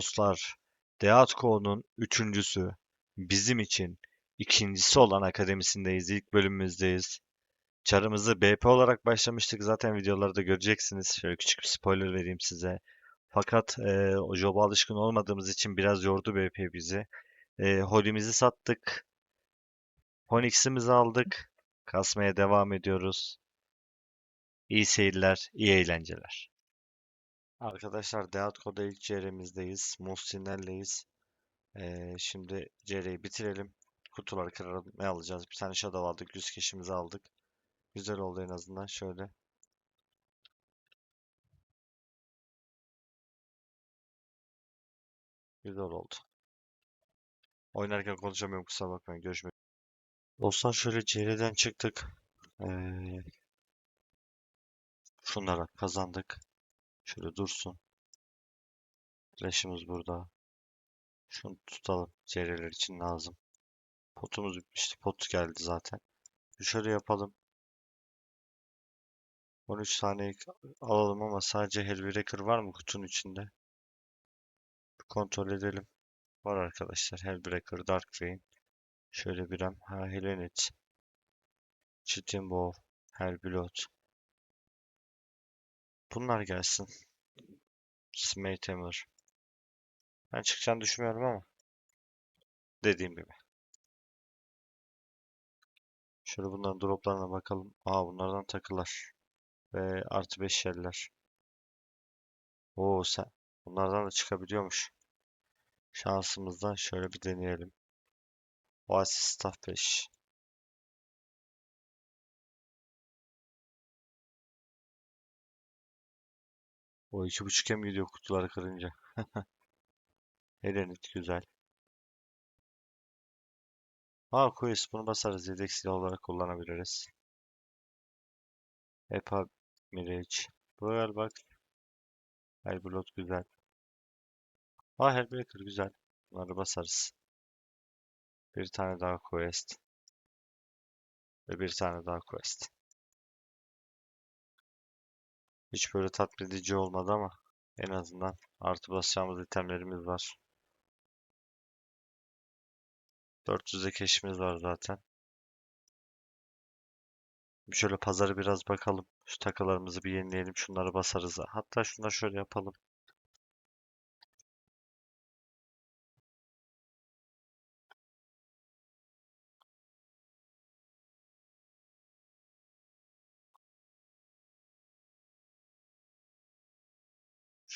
Dostlar, Deatko'nun üçüncüsü, bizim için ikincisi olan akademisindeyiz, ilk bölümümüzdeyiz. Çarımızı BP olarak başlamıştık, zaten videolarda göreceksiniz. Şöyle küçük bir spoiler vereyim size. Fakat e, o job'a alışkın olmadığımız için biraz yordu BP bizi. E, Holly'mizi sattık, Phoenix'imizi aldık, kasmaya devam ediyoruz. İyi seyirler, iyi eğlenceler. Arkadaşlar Deatko'da ilk CR'mizdeyiz. Muhsinlerleyiz. Ee, şimdi CR'yi bitirelim. Kutuları kıralım. Ne alacağız? Bir tane Shadow aldık. Yüz keşimizi aldık. Güzel oldu en azından. Şöyle. Güzel oldu. Oynarken konuşamıyorum kusura bakmayın. Görüşmek Dostlar şöyle CR'den çıktık. Ee, şunlara kazandık. Şöyle dursun. Flash'ımız burada. Şunu tutalım. CR'ler için lazım. Potumuz bitmişti. Pot geldi zaten. Şöyle yapalım. 13 saniye alalım ama sadece Hellbreaker var mı kutunun içinde? Bir kontrol edelim. Var arkadaşlar. Hellbreaker, Dark Rain. Şöyle bir hem. Ha, Helenit. Chitin Bow. Hellblood. Bunlar gelsin. Hammer. Ben çıkacağını düşünmüyorum ama. Dediğim gibi. Şöyle bunların droplarına bakalım. Aa bunlardan takılar. Ve artı 5 yerler. Oo sen. Bunlardan da çıkabiliyormuş. Şansımızdan şöyle bir deneyelim. Oasis Staff 5. O iki buçuk hem gidiyor kutuları kırınca. Helenit güzel. Aa quest bunu basarız. Yedek silah olarak kullanabiliriz. Epa Mirage. Bu galiba Hellblood güzel. Aa Hellbreaker güzel. Bunları basarız. Bir tane daha quest. Ve bir tane daha quest. Hiç böyle tatmin edici olmadı ama en azından artı basacağımız itemlerimiz var. 400'e keşimiz var zaten. Şöyle pazarı biraz bakalım. Şu takılarımızı bir yenileyelim. Şunları basarız. Hatta şunları şöyle yapalım.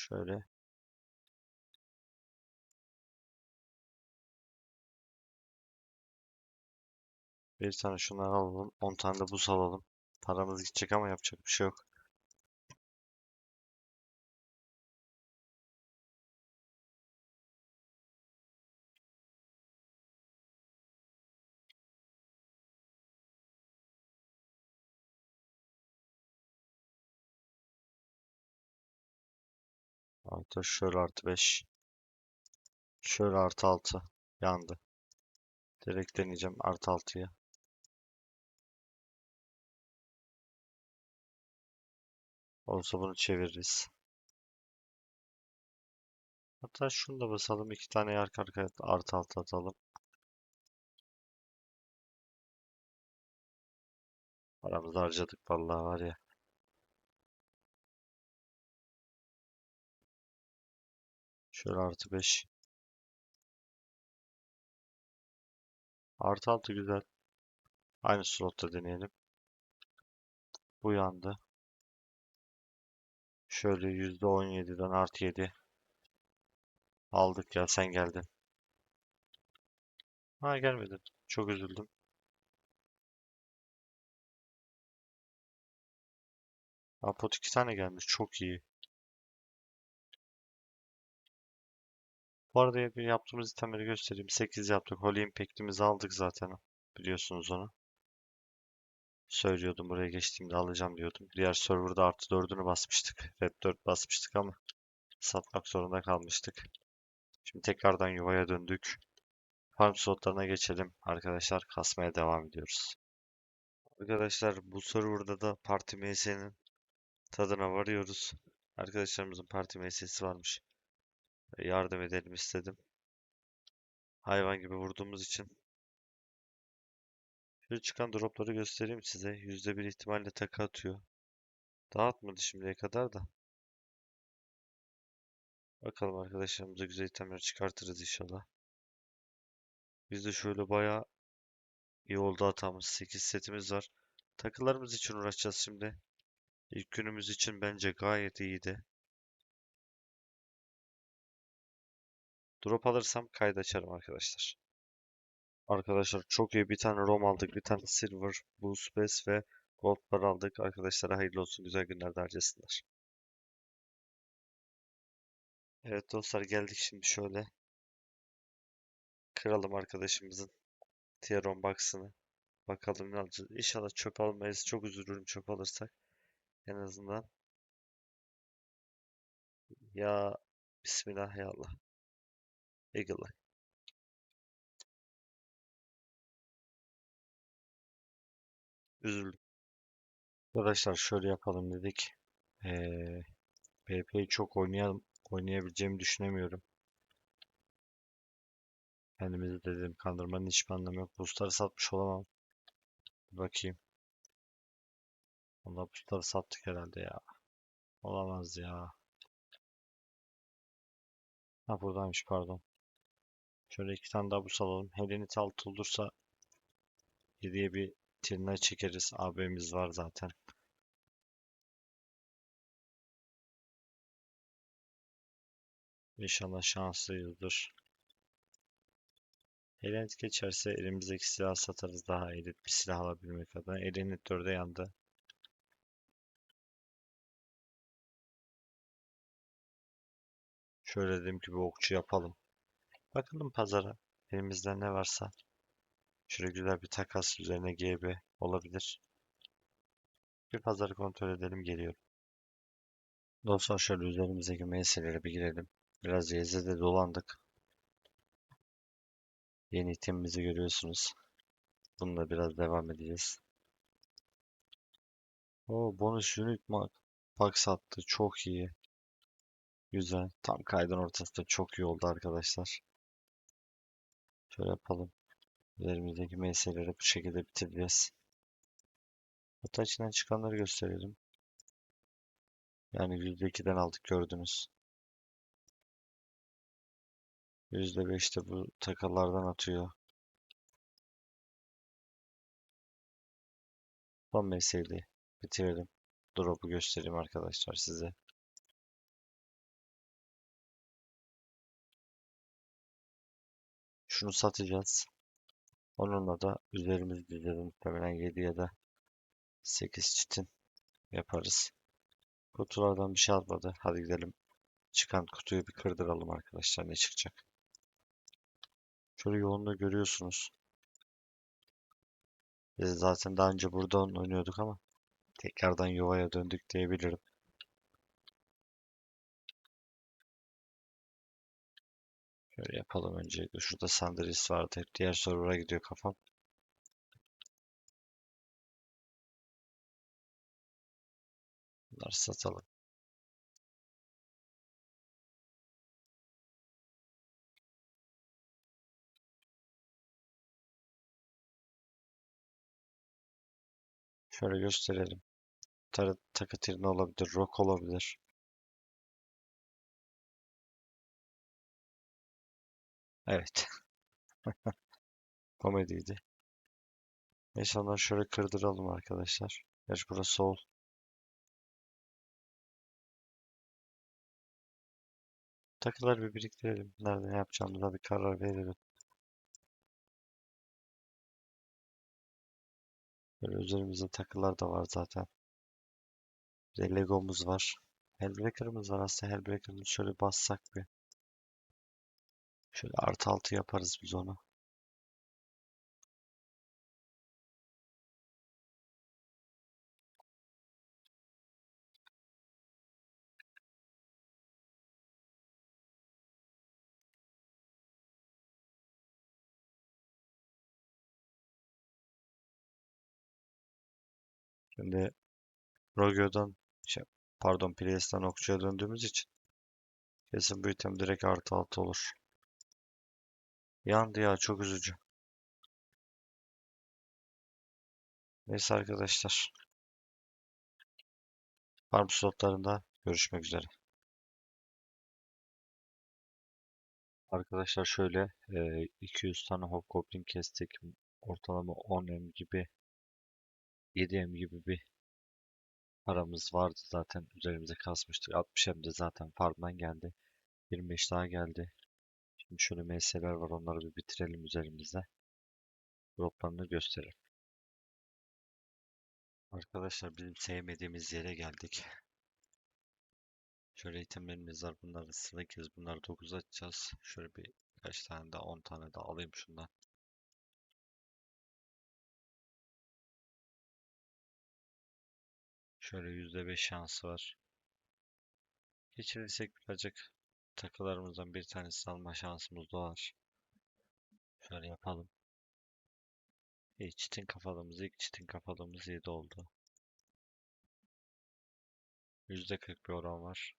Şöyle. Bir tane şunları alalım. 10 tane de buz alalım. Paramız gidecek ama yapacak bir şey yok. Artı şöyle artı 5. Şöyle artı 6. Yandı. Direkt deneyeceğim artı 6'yı. Olsa bunu çeviririz. Hatta şunu da basalım. iki tane arka arkaya artı 6 atalım. Paramızı harcadık vallahi var ya. Şöyle artı 5. Artı 6 güzel. Aynı slotta deneyelim. Bu yandı. Şöyle %17'den artı 7. Aldık ya sen geldin. Ha gelmedin. Çok üzüldüm. Ha pot 2 tane gelmiş. Çok iyi. Bu arada yaptığımız itemleri göstereyim. 8 yaptık. Holy Impact'imizi aldık zaten. Biliyorsunuz onu. Söylüyordum buraya geçtiğimde alacağım diyordum. Diğer serverda artı 4'ünü basmıştık. Red 4 basmıştık ama satmak zorunda kalmıştık. Şimdi tekrardan yuvaya döndük. Farm slotlarına geçelim. Arkadaşlar kasmaya devam ediyoruz. Arkadaşlar bu serverda da Parti MS'nin tadına varıyoruz. Arkadaşlarımızın Parti MS'si varmış. Yardım edelim istedim. Hayvan gibi vurduğumuz için. Şöyle çıkan dropları göstereyim size. %1 ihtimalle takı atıyor. Dağıtmadı şimdiye kadar da. Bakalım arkadaşlarımıza güzel itemler çıkartırız inşallah. Biz de şöyle bayağı iyi oldu hatamız. 8 setimiz var. Takılarımız için uğraşacağız şimdi. İlk günümüz için bence gayet iyiydi. Drop alırsam kaydı açarım arkadaşlar. Arkadaşlar çok iyi bir tane rom aldık. Bir tane silver, blue space ve gold bar aldık. Arkadaşlara hayırlı olsun. Güzel günlerde harcasınlar. Evet dostlar geldik şimdi şöyle. Kıralım arkadaşımızın tier 10 box'ını. Bakalım ne alacağız. İnşallah çöp almayız. Çok üzülürüm çöp alırsak. En azından. Ya Bismillah ya Allah. Eagle. Üzüldüm. Arkadaşlar şöyle yapalım dedik. Ee, PP'yi çok oynayalım, oynayabileceğimi düşünemiyorum. Kendimizi de dedim kandırmanın hiçbir anlamı yok. Boostları satmış olamam. Bir bakayım. Valla boostları sattık herhalde ya. Olamaz ya. Ha buradaymış pardon. Şöyle iki tane daha boost alalım. Helenit altı olursa 7'ye bir tirna çekeriz. AB'miz var zaten. İnşallah şanslıyızdır. Elenit geçerse elimizdeki silahı satarız daha elit bir silah alabilmek adına. Elenit 4'e yandı. Şöyle dediğim gibi okçu yapalım. Bakalım pazara. Elimizde ne varsa. Şöyle güzel bir takas üzerine GB olabilir. Bir pazarı kontrol edelim geliyorum. Dostlar şöyle üzerimizdeki meselelere bir girelim. Biraz YZ'de dolandık. Yeni itemimizi görüyorsunuz. Bununla biraz devam edeceğiz. O bonus unit mark. Bak sattı. Çok iyi. Güzel. Tam kaydın ortasında çok iyi oldu arkadaşlar. Şöyle yapalım. Üzerimizdeki meseleleri bu şekilde bitireceğiz. Hatta içinden çıkanları gösterelim. Yani %2'den aldık gördünüz. %5 de bu takılardan atıyor. Son meseleyi bitirelim. Drop'u göstereyim arkadaşlar size. Şunu satacağız. Onunla da üzerimiz diyeceğiz muhtemelen 7 ya da 8 çitin yaparız. Kutulardan bir şey almadı. Hadi gidelim. Çıkan kutuyu bir kırdıralım arkadaşlar. Ne çıkacak? Şöyle yoğunluğu görüyorsunuz. Biz zaten daha önce buradan oynuyorduk ama tekrardan yuvaya döndük diyebilirim. Şöyle yapalım öncelikle. Şurada Sandris vardı. Hep diğer server'a gidiyor kafam. Bunları satalım. Şöyle gösterelim. Tar takı olabilir, rock olabilir. Evet. Komediydi. Neyse onları şöyle kırdıralım arkadaşlar. Gerçi burası sol. Takıları bir biriktirelim. Nerede ne yapacağımıza bir karar verelim. Böyle üzerimizde takılar da var zaten. Bir de Legomuz var. Hellbreaker'ımız var aslında. Hellbreaker'ımızı şöyle bassak bir. Şöyle artı altı yaparız biz onu. Şimdi Rogo'dan şey, pardon Priest'ten okçuya döndüğümüz için Kesin bu item direkt artı altı olur. Yandı ya çok üzücü. Neyse arkadaşlar. Farm slotlarında görüşmek üzere. Arkadaşlar şöyle e, 200 tane Hobgoblin kestik. Ortalama 10M gibi 7M gibi bir paramız vardı zaten üzerimize kasmıştık. 60M de zaten farmdan geldi. 25 daha geldi. Şimdi şöyle MS'ler var onları bir bitirelim üzerimizde. Droplarını gösterelim. Arkadaşlar bizim sevmediğimiz yere geldik. Şöyle itemlerimiz var. Bunları 8, bunları 9 açacağız. Şöyle bir kaç tane daha 10 tane daha alayım şundan. Şöyle %5 şansı var. Geçirirsek birazcık takılarımızdan bir tanesini alma şansımız da var. Şöyle yapalım. İlk çitin kafalığımız, ilk çitin kafalığımız 7 oldu. %40 bir oran var.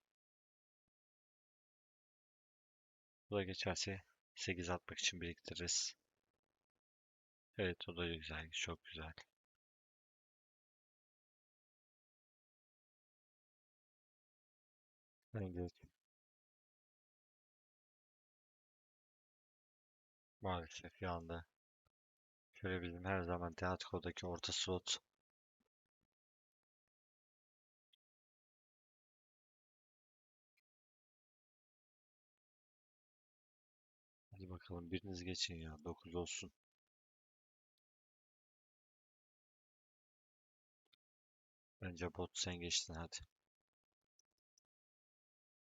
Bu da geçerse 8 atmak için biriktiririz. Evet o da güzel, çok güzel. Evet. Maalesef yandı. Şöyle bizim her zaman Teatko'daki orta slot. Hadi bakalım biriniz geçin ya. 9 olsun. Bence bot sen geçtin hadi.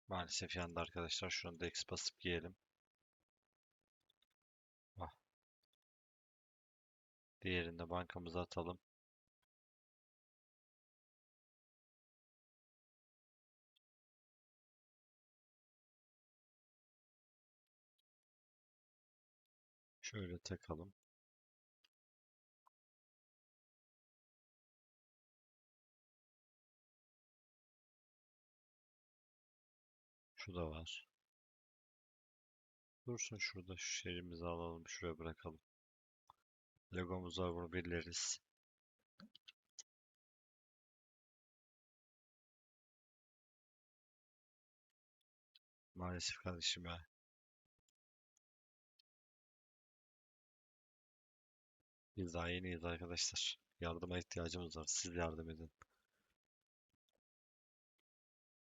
Maalesef yandı arkadaşlar. Şunu da X basıp giyelim. Diğerini de bankamıza atalım. Şöyle takalım. Şu da var. Dursun şurada şu şehrimizi alalım. Şuraya bırakalım. Logomuz var bunu birleriz. Maalesef kardeşim ya. Biz daha yeniyiz arkadaşlar. Yardıma ihtiyacımız var. Siz yardım edin.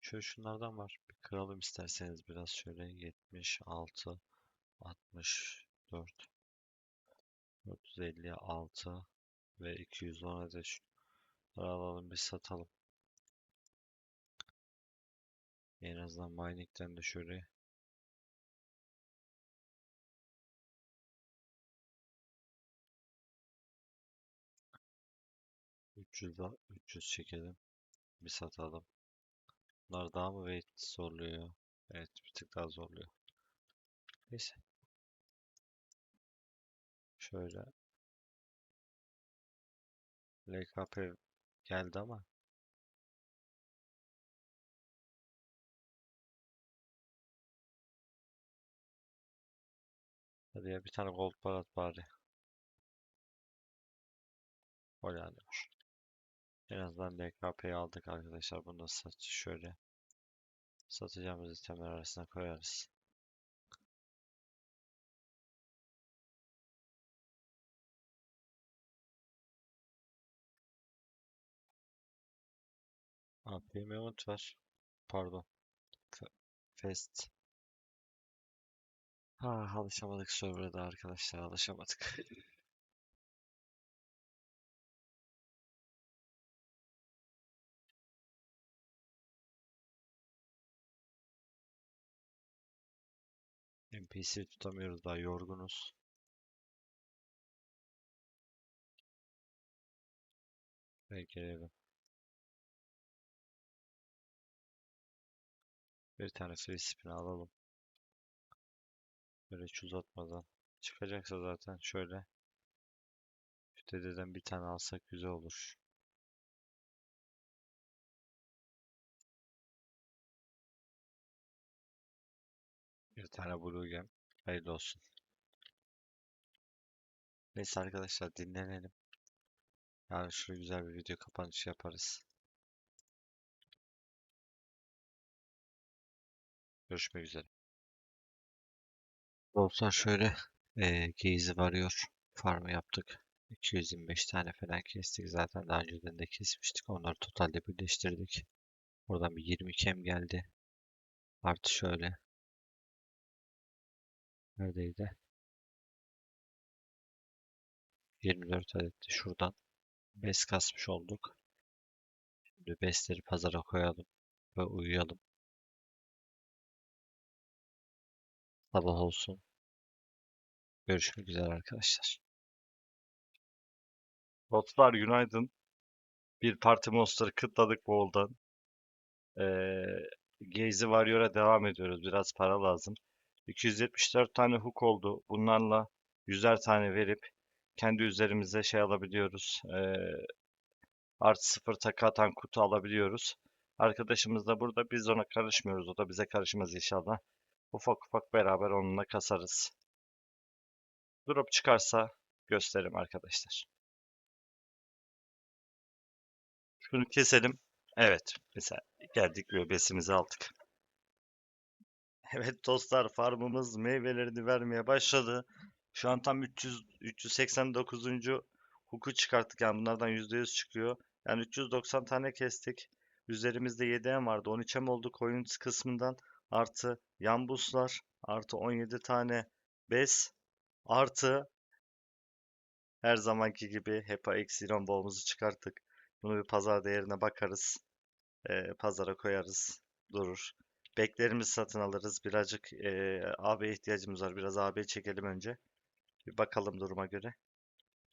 Şöyle şunlardan var. Bir kıralım isterseniz biraz şöyle 76 64 456 ve 210 adet alalım bir satalım. En azından mining'den de şöyle daha 300 çekelim. Bir satalım. Bunlar daha mı weight zorluyor? Evet bir tık daha zorluyor. Neyse. Şöyle. LKP geldi ama Hadi ya bir tane gold bar at bari. O yani. En azından LKP'yi aldık arkadaşlar. Bunu da sat şöyle. Satacağımız itemler arasına koyarız. Premium var. Pardon. F Fest. Ha, alışamadık serverda arkadaşlar. Alışamadık. NPC tutamıyoruz daha yorgunuz. Ve gelelim. Bir tane free spin alalım. Böyle hiç uzatmadan. Çıkacaksa zaten şöyle. Şu dededen bir tane alsak güzel olur. Bir tane Blue Gem. Hayırlı olsun. Neyse arkadaşlar dinlenelim. Yarın şöyle güzel bir video kapanışı yaparız. Görüşmek üzere. Dostlar şöyle eee Geyzi varıyor. Farmı yaptık. 225 tane falan kestik. Zaten daha önceden de kesmiştik. Onları totalde birleştirdik. Buradan bir 20 kem geldi. Artı şöyle. Neredeydi? 24 adet de şuradan bes kasmış olduk. Şimdi besleri pazara koyalım ve uyuyalım. Sabah olsun. Görüşmek üzere arkadaşlar. Dostlar günaydın. Bir parti monster kıtladık boldan. Ee, Geyzi Warrior'a devam ediyoruz. Biraz para lazım. 274 tane hook oldu. Bunlarla 100'er tane verip kendi üzerimize şey alabiliyoruz. Ee, artı sıfır takı atan kutu alabiliyoruz. Arkadaşımız da burada. Biz ona karışmıyoruz. O da bize karışmaz inşallah. Ufak ufak beraber onunla kasarız. Drop çıkarsa gösteririm arkadaşlar. Şunu keselim. Evet. Mesela geldik ve besimizi aldık. Evet dostlar farmımız meyvelerini vermeye başladı. Şu an tam 300 389. huku çıkarttık yani bunlardan %100 çıkıyor. Yani 390 tane kestik. Üzerimizde 7M vardı. 13M oldu coin kısmından. Artı yan buslar. Artı 17 tane bes. Artı her zamanki gibi HEPA eksi boğumuzu çıkarttık. Bunu bir pazar değerine bakarız. Ee, pazara koyarız. Durur. Beklerimizi satın alırız. Birazcık e, AB ihtiyacımız var. Biraz AB çekelim önce. Bir bakalım duruma göre.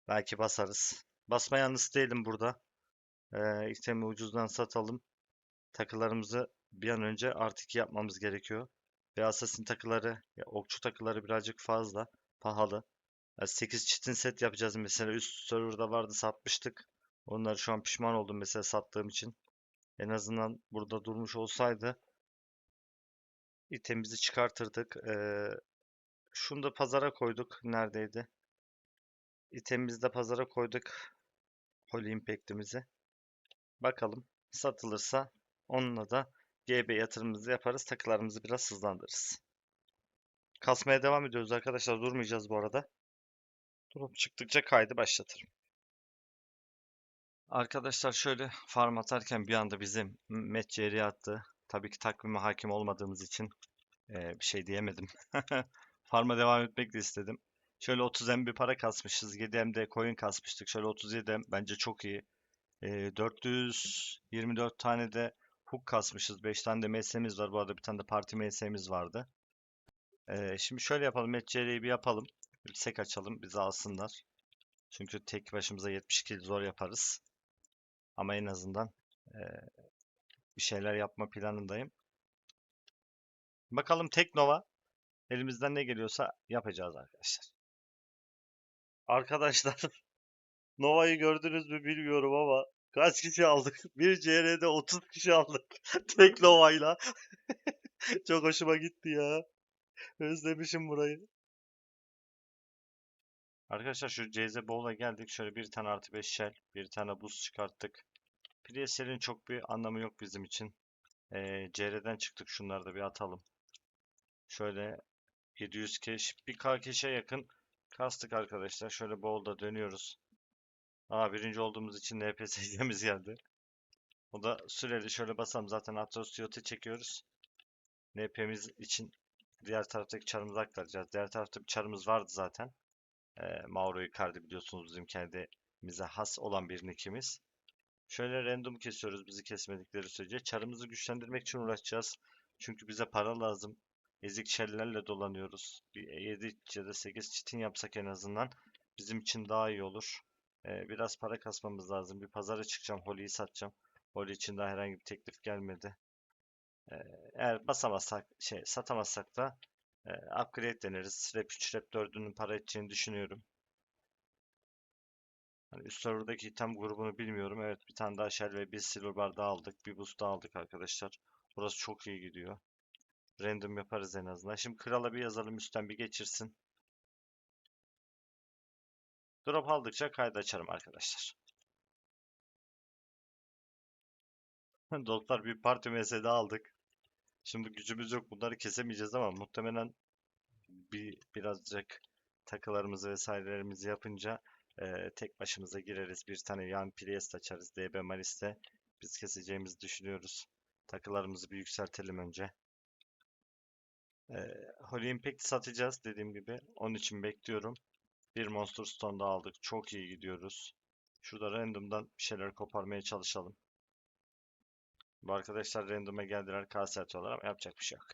Belki basarız. Basma yalnız değilim burada. E, itemi ucuzdan satalım. Takılarımızı bir an önce artı 2 yapmamız gerekiyor. Ve Assassin takıları, ya okçu takıları birazcık fazla. Pahalı. Ya 8 çitin set yapacağız mesela. Üst serverda vardı satmıştık. Onları şu an pişman oldum mesela sattığım için. En azından burada durmuş olsaydı itemizi çıkartırdık. Ee, şunu da pazara koyduk. Neredeydi? İtemimizi de pazara koyduk. Holy Impact'imizi. Bakalım satılırsa onunla da GB yatırımımızı yaparız. Takılarımızı biraz hızlandırırız. Kasmaya devam ediyoruz arkadaşlar. Durmayacağız bu arada. Durup çıktıkça kaydı başlatırım. Arkadaşlar şöyle farm atarken bir anda bizim match yeri attı. Tabii ki takvime hakim olmadığımız için eee, bir şey diyemedim. Farm'a devam etmek de istedim. Şöyle 30 M bir para kasmışız. 7 M de coin kasmıştık. Şöyle 37 M bence çok iyi. Eee, 424 tane de hook kasmışız. 5 tane de MS'miz var. Bu arada bir tane de parti MS'miz vardı. Eee, şimdi şöyle yapalım. Match yeriyi bir yapalım. Bir sek açalım. Bizi alsınlar. Çünkü tek başımıza 72 zor yaparız. Ama en azından eee, bir şeyler yapma planındayım. Bakalım Teknova elimizden ne geliyorsa yapacağız arkadaşlar. Arkadaşlar Nova'yı gördünüz mü bilmiyorum ama kaç kişi aldık? Bir CR'de 30 kişi aldık. Tek Nova'yla. Çok hoşuma gitti ya. Özlemişim burayı. Arkadaşlar şu CZ Bowl'a geldik. Şöyle bir tane artı 5 shell, bir tane buz çıkarttık. Priestlerin çok bir anlamı yok bizim için. Ee, CR'den çıktık. Şunları da bir atalım. Şöyle 700 keş, bir K keşe yakın kastık arkadaşlar. Şöyle Bowl'da dönüyoruz. Aa birinci olduğumuz için NPS'miz geldi. O da süreli şöyle basalım. Zaten Atrocity'yi çekiyoruz. NP'miz için diğer taraftaki çarımızı aktaracağız. Diğer tarafta bir çarımız vardı zaten. Ee, Mauro Icardi biliyorsunuz bizim kendimize has olan bir nickimiz. Şöyle random kesiyoruz bizi kesmedikleri sürece. Çarımızı güçlendirmek için uğraşacağız. Çünkü bize para lazım. Ezik şellerle dolanıyoruz. Bir 7 ya da 8 çitin yapsak en azından bizim için daha iyi olur. Ee, biraz para kasmamız lazım. Bir pazara çıkacağım. Holy'yi satacağım. Holy için daha herhangi bir teklif gelmedi. Ee, eğer basamazsak, şey satamazsak da e, upgrade deneriz. Rap 3, Rap 4'ünün para edeceğini düşünüyorum. Hani üst serverdaki item grubunu bilmiyorum. Evet bir tane daha shell ve bir silver bar daha aldık. Bir boost daha aldık arkadaşlar. Burası çok iyi gidiyor. Random yaparız en azından. Şimdi krala bir yazalım üstten bir geçirsin. Drop aldıkça kaydı açarım arkadaşlar. Dostlar bir parti mesele aldık. Şimdi gücümüz yok bunları kesemeyeceğiz ama muhtemelen bir birazcık takılarımızı vesairelerimizi yapınca eee, tek başımıza gireriz. Bir tane yan Priest açarız. DB Malis'te biz keseceğimizi düşünüyoruz. Takılarımızı bir yükseltelim önce. Eee Holy Impact satacağız dediğim gibi. Onun için bekliyorum. Bir Monster Stone daha aldık. Çok iyi gidiyoruz. Şurada random'dan bir şeyler koparmaya çalışalım. Bu arkadaşlar random'a geldiler kase atıyorlar ama yapacak bir şey yok.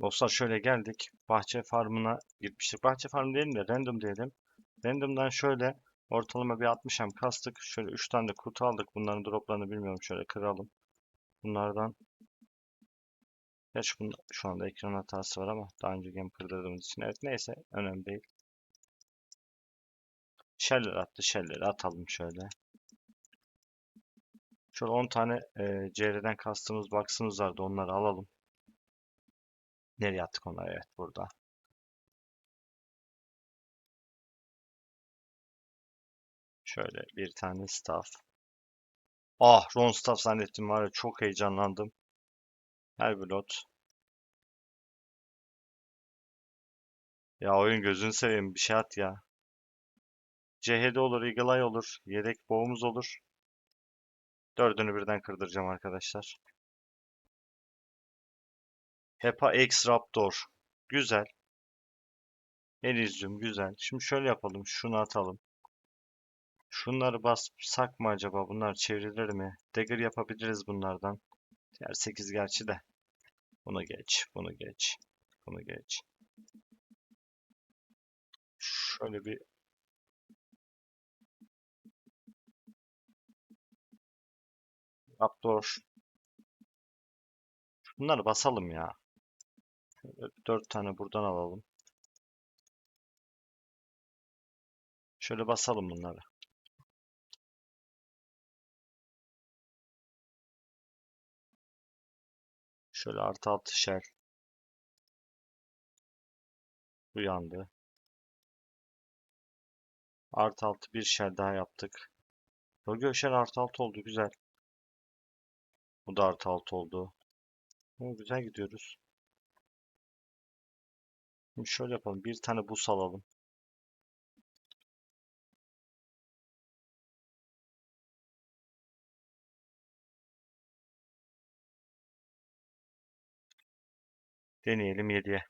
Dostlar şöyle geldik. Bahçe farmına gitmiştik. Bahçe farm diyelim de random diyelim. Random'dan şöyle ortalama bir 60 hem kastık. Şöyle 3 tane de kutu aldık. Bunların droplarını bilmiyorum. Şöyle kıralım. Bunlardan Gerçi bunda şu anda ekran hatası var ama daha önce game kırdırdığımız için. Evet neyse önemli değil. Sheller attı. Sheller'i atalım şöyle. Şöyle 10 tane e, CR'den kastığımız box'ımız vardı. Onları alalım. Nereye attık onları? Evet burada. Şöyle bir tane staff. Ah Ron staff zannettim var ya çok heyecanlandım. Her bir lot. Ya oyun gözünü seveyim bir şey at ya. CHD olur, Eagle Eye olur, yedek boğumuz olur. Dördünü birden kırdıracağım arkadaşlar. Hepa X Raptor. Güzel. Elysium güzel. Şimdi şöyle yapalım. Şunu atalım. Şunları bassak mı acaba? Bunlar çevrilir mi? Dagger yapabiliriz bunlardan. Diğer 8 gerçi de. Bunu geç. Bunu geç. Bunu geç. Şöyle bir Raptor. Bunları basalım ya. Şöyle 4 tane buradan alalım. Şöyle basalım bunları. Şöyle artı altı shell. Uyandı. Artı altı bir shell daha yaptık. Rogo shell artı altı oldu güzel. Bu da artı altı oldu. Oo, güzel gidiyoruz. Şimdi şöyle yapalım. Bir tane bus alalım. Deneyelim 7'ye.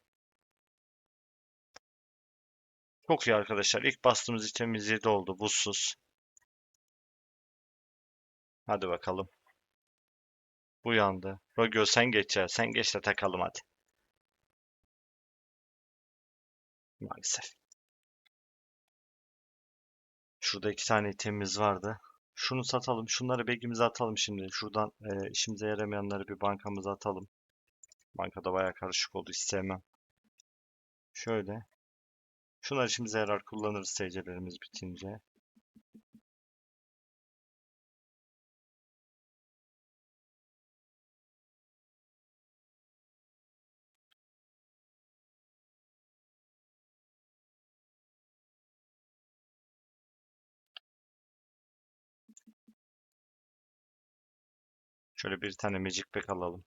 Çok iyi arkadaşlar. İlk bastığımız itemimiz 7 oldu. Buzsuz. Hadi bakalım. Bu yandı. Rogio sen geç ya. Sen geç de takalım hadi. Maalesef. Şurada iki tane itemimiz vardı. Şunu satalım. Şunları bagimize atalım şimdi. Şuradan e, işimize yaramayanları bir bankamıza atalım. Bankada bayağı karışık oldu. Hiç sevmem. Şöyle. Şunlar işimize yarar kullanırız TC'lerimiz bitince. Şöyle bir tane Magic Pack alalım.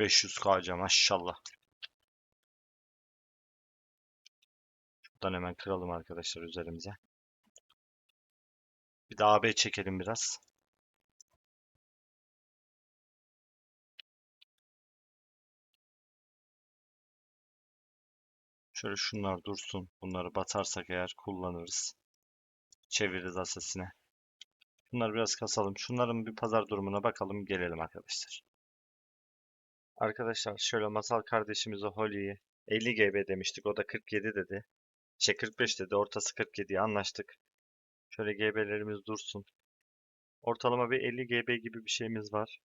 Beş yüz kca maşallah. Şuradan hemen kıralım arkadaşlar üzerimize. Bir de AB çekelim biraz. Şöyle şunlar dursun. Bunları batarsak eğer kullanırız. Çeviririz asesine. Bunları biraz kasalım. Şunların bir pazar durumuna bakalım. Gelelim arkadaşlar. Arkadaşlar şöyle masal kardeşimize Holly'yi 50 GB demiştik. O da 47 dedi. Şey 45 dedi. Ortası 47'ye anlaştık. Şöyle GB'lerimiz dursun. Ortalama bir 50 GB gibi bir şeyimiz var.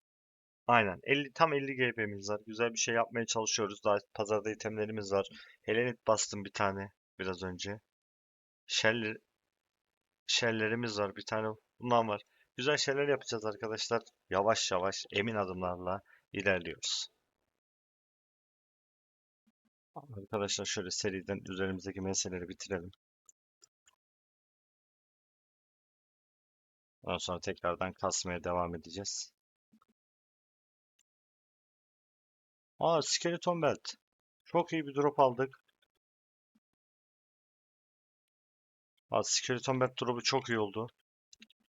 Aynen. 50, tam 50 GB'miz var. Güzel bir şey yapmaya çalışıyoruz. Daha pazarda itemlerimiz var. Helenit bastım bir tane biraz önce. Shell, shell'lerimiz var. Bir tane Bundan var. Güzel şeyler yapacağız arkadaşlar. Yavaş yavaş emin adımlarla ilerliyoruz. Arkadaşlar şöyle seriden üzerimizdeki meseleleri bitirelim. Ondan sonra tekrardan kasmaya devam edeceğiz. Aa Skeleton Belt. Çok iyi bir drop aldık. Aa Skeleton Belt drop'u çok iyi oldu.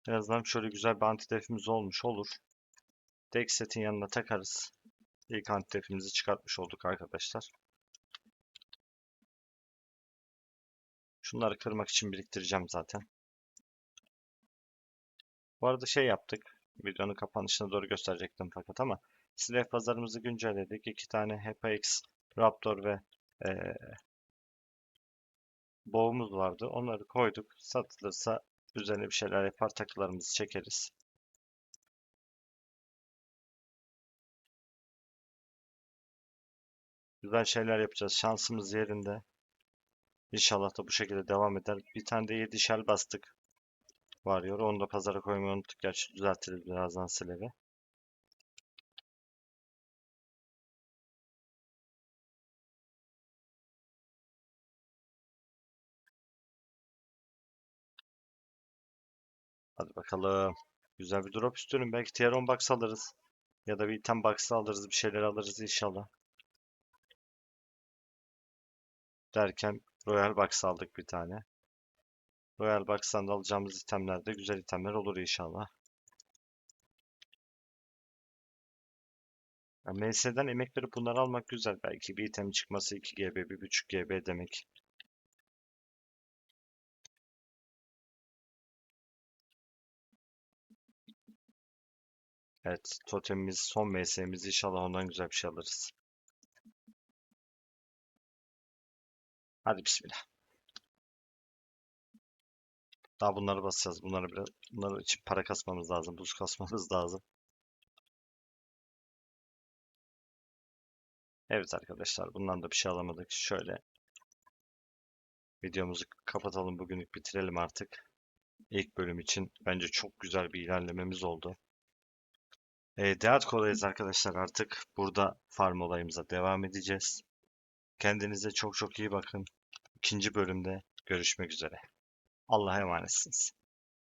En azından şöyle güzel bir antidefimiz olmuş olur. Deck setin yanına takarız. İlk antidefimizi çıkartmış olduk arkadaşlar. Şunları kırmak için biriktireceğim zaten. Bu arada şey yaptık. Videonun kapanışına doğru gösterecektim fakat ama silah pazarımızı güncelledik. İki tane HPX, Raptor ve eee boğumuz vardı. Onları koyduk. Satılırsa üzerine bir şeyler yapar takılarımızı çekeriz. Güzel şeyler yapacağız. Şansımız yerinde. İnşallah da bu şekilde devam eder. Bir tane de 7 shell bastık. Varıyor. Onu da pazara koymayı unuttuk. Gerçi düzeltiriz birazdan silahı. Hadi bakalım. Güzel bir drop istiyorum. Belki tier 10 box alırız. Ya da bir item box alırız. Bir şeyler alırız inşallah. Derken Royal Box aldık bir tane. Royal Box'tan da alacağımız itemler de güzel itemler olur inşallah. Ya MS'den emek verip bunları almak güzel. Belki bir item çıkması 2 GB, 1.5 GB demek. Evet, totemimiz son MS'miz inşallah ondan güzel bir şey alırız. Hadi bismillah. Daha bunları basacağız. Bunları biraz, bunları için para kasmamız lazım. Buz kasmamız lazım. Evet arkadaşlar, bundan da bir şey alamadık. Şöyle videomuzu kapatalım. Bugünlük bitirelim artık. İlk bölüm için bence çok güzel bir ilerlememiz oldu. E, Deat Kolay'ız arkadaşlar artık. Burada farm olayımıza devam edeceğiz. Kendinize çok çok iyi bakın. İkinci bölümde görüşmek üzere. Allah'a emanetsiniz.